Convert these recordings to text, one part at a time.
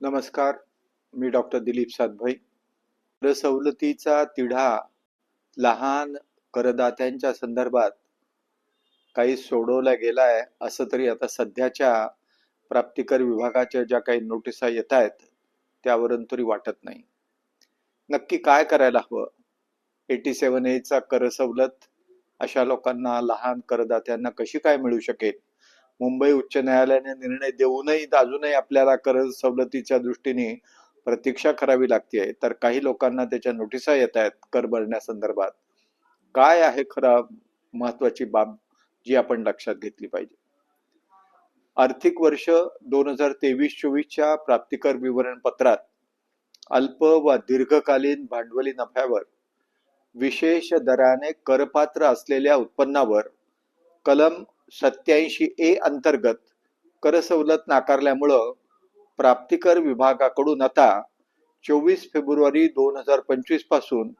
नमस्कार मी डॉक्टर दिलीप सातभाई. कर सवलतीचा तिढा लहान करदात्यांच्या संदर्भात काही सोडवला गेलाय असं तरी आता सध्याच्या प्राप्तिकर विभागाच्या ज्या काही नोटिसा येत आहेत त्यावरून तरी वाटत नाही. नक्की काय करायला हवं? एटी सेवन एचा कर सवलत अशा लोकांना लहान करदात्यांना कशी काय मिळू शकेल? मुंबई उच्च न्यायालयाने निर्णय देऊनही अजूनही आपल्याला कर सवलतीच्या दृष्टीने प्रतीक्षा करावी लागते तर काही लोकांना त्याच्या नोटिसा येत आहेत कर भरण्यासंदर्भात काय आहे खरा महत्वाची बाब जी आपण लक्षात घेतली पाहिजे? आर्थिक वर्ष दोन हजार तेवीस चोवीसच्या प्राप्तिकर विवरण पत्रात अल्प व दीर्घकालीन भांडवली नफ्यावर विशेष दराने करपात्र असलेल्या उत्पन्नावर कलम सत्याऐंशी ए अंतर्गत कर सवलत नाकारल्यामुळं प्राप्तिकर विभागाकडून आता चोवीस फेब्रुवारी दोन हजार पंचवीसपासून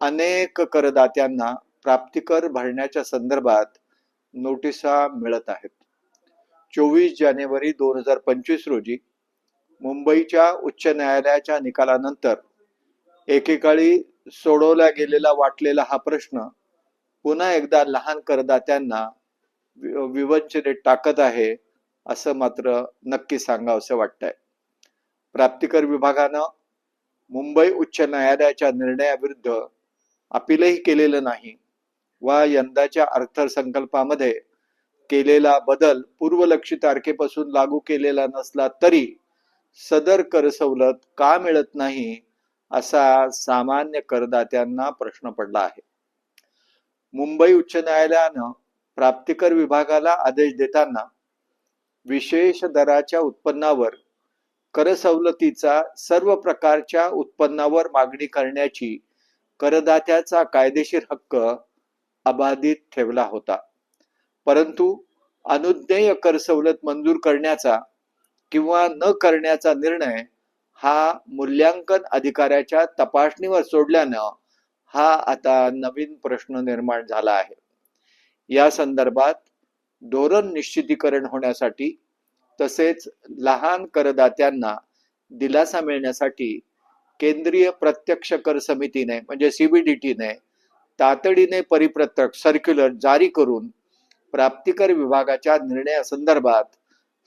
अनेक करदात्यांना प्राप्तिकर भरण्याच्या संदर्भात नोटिसा मिळत आहेत. चोवीस जानेवारी दोन हजार पंचवीस रोजी मुंबईच्या उच्च न्यायालयाच्या निकालानंतर एकेकाळी सोडवला गेलेला वाटलेला हा प्रश्न पुन्हा एकदा लहान करदात्यांना वि- विवंचनेत टाकत आहे असं मात्र नक्की सांगावंसं वाटतंय. प्राप्तिकर विभागानं मुंबई उच्च न्यायालयाच्या निर्णयाविरुद्ध अपीलही केलेलं नाही वा यंदाच्या अर्थसंकल्पामध्ये केलेला बदल पूर्वलक्षी तारखेपासून लागू केलेला नसला तरी सदर कर सवलत का मिळत नाही असा सामान्य करदात्यांना प्रश्न पडला आहे. मुंबई उच्च न्यायालयानं प्राप्तिकर विभागाला आदेश देताना विशेष दराच्या उत्पन्नावर कर सवलतीचा सर्व प्रकारच्या उत्पन्नावर मागणी करण्याची करदात्याचा कायदेशीर हक्क अबाधित ठेवला होता. परंतु अनुज्ञेय कर सवलत मंजूर करण्याचा किंवा न करण्याचा निर्णय हा मूल्यांकन अधिकाऱ्याच्या तपासणीवर सोडल्यानं हा आता नवीन प्रश्न निर्माण झाला आहे. या संदर्भात धोरण निश्चितीकरण होण्यासाठी तसेच लहान करदात्यांना दिलासा मिळण्यासाठी केंद्रीय प्रत्यक्ष कर समितीने म्हणजे सीबीडीटीने तातडीने परिपत्रक सर्क्युलर जारी करून प्राप्तिकर विभागाच्या निर्णयासंदर्भात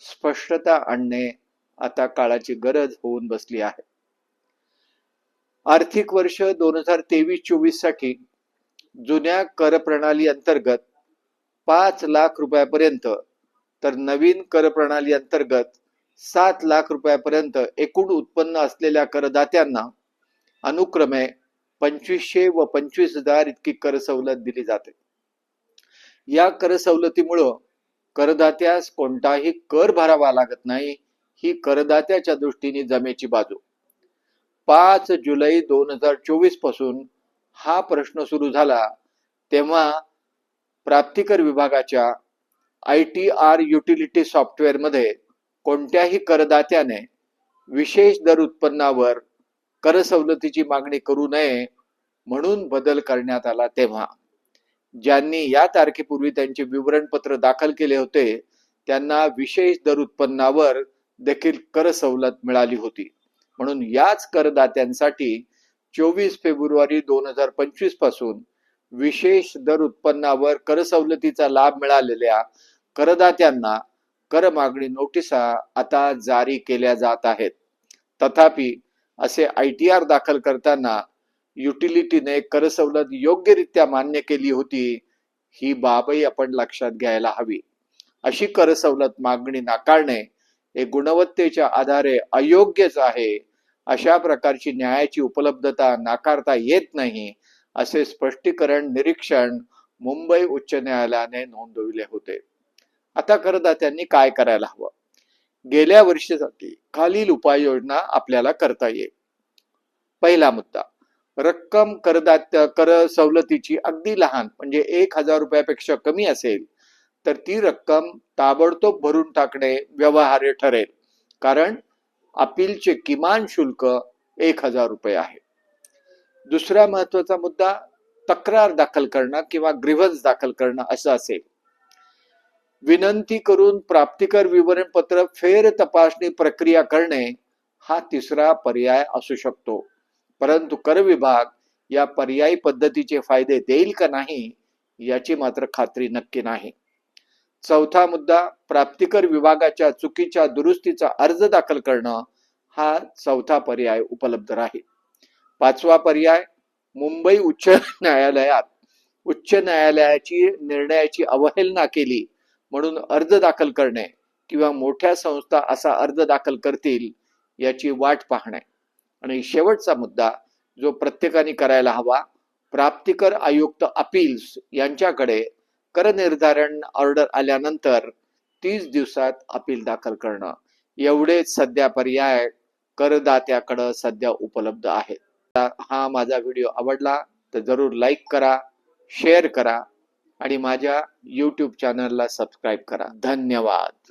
स्पष्टता आणणे आता काळाची गरज होऊन बसली आहे. आर्थिक वर्ष दोन हजार तेवीस चोवीससाठी जुन्या कर प्रणाली अंतर्गत पाच लाख रुपयापर्यंत. तर नवीन कर प्रणाली अंतर्गत सात लाख रुपयापर्यंत एकूण उत्पन्न असलेल्या करदात्यांना अनुक्रमे पंचवीसशे व पंचवीस हजार इतकी कर सवलत दिली जाते. या कर सवलतीमुळं करदात्यास कोणताही कर भरावा लागत नाही ही करदात्याच्या दृष्टीने जमेची बाजू. पाच जुलै दोन हजार चोवीसपासून हा प्रश्न सुरू झाला तेव्हा प्राप्तिकर विभागाच्या आय टी आर युटिलिटी सॉफ्टवेअरमध्ये कोणत्याही करदात्याने विशेष दर उत्पन्नावर कर सवलतीची मागणी करू नये म्हणून बदल करण्यात आला तेव्हा. ज्यांनी या तारखेपूर्वी त्यांचे विवरणपत्र दाखल केले होते त्यांना विशेष दर उत्पन्नावर देखील कर सवलत मिळाली होती. म्हणून याच करदात्यांसाठी चोवीस फेब्रुवारी दोन हजार पंचवीसपासून विशेष दर उत्पन्नावर कर सवलतीचा लाभ मिळालेल्या करदात्यांना कर मागणी नोटिसा आता जारी केल्या जात आहेत. तथापि असे आय टी आर दाखल करताना युटिलिटीने कर सवलत योग्यरित्या मान्य केली होती ही बाबही आपण लक्षात घ्यायला हवी. अशी कर सवलत मागणी नाकारणे हे गुणवत्तेच्या आधारे अयोग्यच आहे. अशा प्रकारची न्यायाची उपलब्धता नाकारता येत नाही असे स्पष्टीकरण निरीक्षण मुंबई उच्च न्यायालयाने नोंदविले होते. आता करदात्यांनी काय करायला हवं? गेल्या वर्षीसाठी खालील उपाययोजना आपल्याला करता येईल. पहिला मुद्दा रक्कम करदात्या कर सवलतीची अगदी लहान म्हणजे एक हजार रुपयापेक्षा कमी असेल तर ती रक्कम ताबडतोब भरून टाकणे व्यवहार्य ठरेल. कारण अपीलचे किमान शुल्क एक हजार रुपये आहे. दुसरा महत्त्वाचा मुद्दा तक्रार दाखल करणं किंवा ग्रीव्हन्स दाखल करणं असं असेल. विनंती करून प्राप्तिकर विवरणपत्र फेर तपासणी प्रक्रिया करणे हा तिसरा पर्याय असू शकतो. परंतु कर विभाग या पर्यायी पद्धतीचे फायदे देईल का नाही याची मात्र खात्री नक्की नाही. चौथा मुद्दा प्राप्तिकर विभागाच्या चुकीच्या दुरुस्तीचा अर्ज दाखल करणं हा चौथा पर्याय उपलब्ध राहील. पाचवा पर्याय मुंबई उच्च न्यायालयात. उच्च न्यायालयाची निर्णयाची अवहेलना केली म्हणून अर्ज दाखल करणे किंवा मोठ्या संस्था असा अर्ज दाखल करतील याची वाट पाहणे. आणि शेवटचा मुद्दा जो प्रत्येकाने करायला हवा प्राप्तिकर आयुक्त अपील्स यांच्याकडे कर निर्धारण ऑर्डर आल्यानंतर तीस दिवसात अपील दाखल करणं. एवढेच सध्या पर्याय करदात्याकडं सध्या उपलब्ध आहेत. हा माझा व्हिडिओ आवडला तर जरूर लाईक करा शेअर करा आणि माझ्या यूट्यूब चॅनलला सबस्क्राईब करा. धन्यवाद.